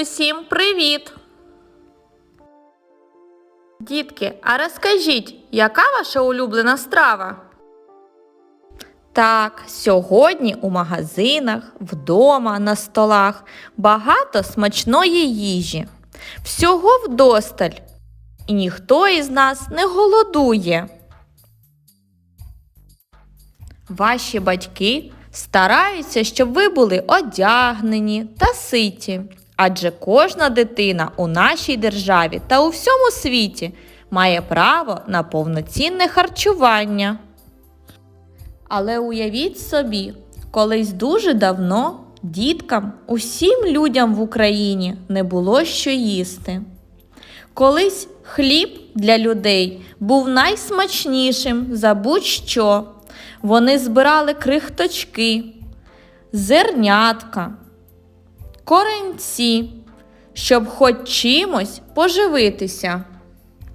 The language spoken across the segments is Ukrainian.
Усім привіт! Дітки, а розкажіть, яка ваша улюблена страва? Так, сьогодні у магазинах, вдома, на столах багато смачної їжі. Всього вдосталь. І ніхто із нас не голодує. Ваші батьки стараються, щоб ви були одягнені та ситі, адже кожна дитина у нашій державі та у всьому світі має право на повноцінне харчування. Але уявіть собі, колись дуже давно діткам, усім людям в Україні не було що їсти. Колись хліб для людей був найсмачнішим за будь-що. Вони збирали крихточки, зернятка, коренці, щоб хоч чимось поживитися.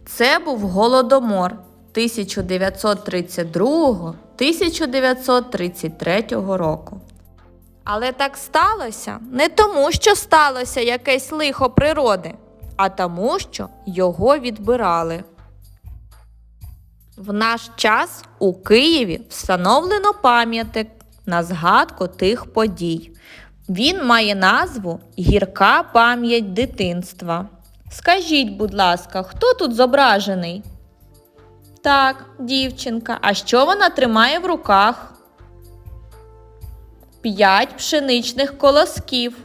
Це був голодомор 1932-1933 року. Але так сталося не тому, що сталося якесь лихо природи, а тому, що його відбирали. В наш час у Києві встановлено пам'ятник на згадку тих подій. Він має назву Гірка пам'ять дитинства. Скажіть, будь ласка, хто тут зображений? Так, дівчинка. А що вона тримає в руках? П'ять пшеничних колосків.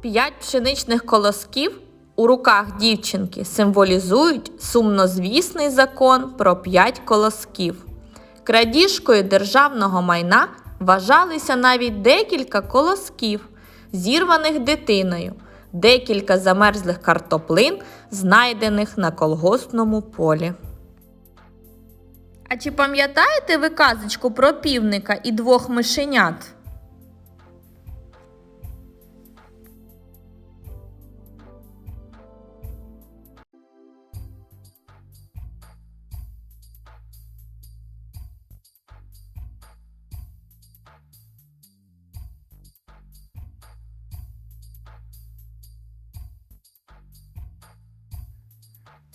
П'ять пшеничних колосків у руках дівчинки символізують сумнозвісний закон про п'ять колосків. Крадіжкою державного майна вважалися навіть декілька колосків, зірваних дитиною, декілька замерзлих картоплин, знайдених на колгоспному полі. А чи пам'ятаєте ви казочку про півника і двох мишенят?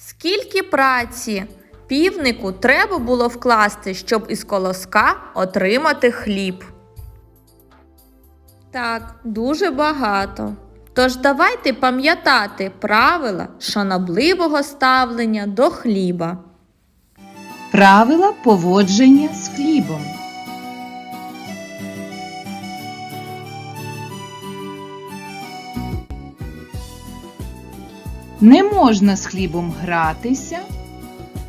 Скільки праці півнику треба було вкласти, щоб із колоска отримати хліб? Так, дуже багато. Тож давайте пам'ятати правила шанобливого ставлення до хліба. Правила поводження з хлібом. Не можна з хлібом гратися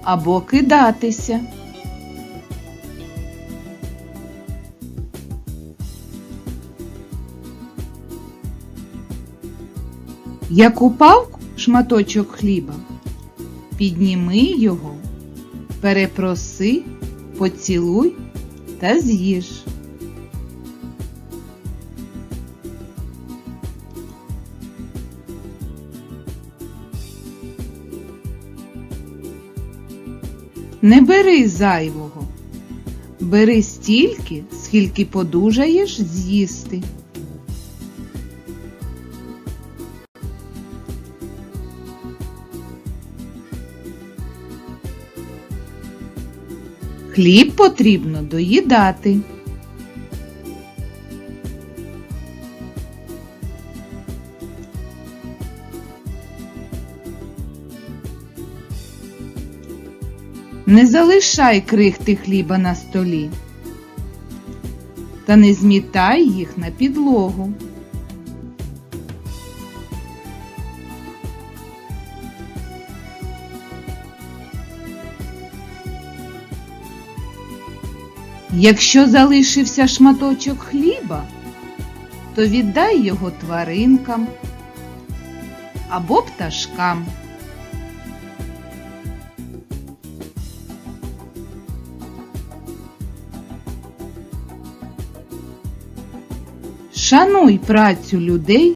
або кидатися. Як упав шматочок хліба, підніми його, перепроси, поцілуй та з'їж. Не бери зайвого. Бери стільки, скільки подужаєш з'їсти. Хліб потрібно доїдати. Не залишай крихти хліба на столі та не змітай їх на підлогу. Якщо залишився шматочок хліба, то віддай його тваринкам або пташкам. Шануй працю людей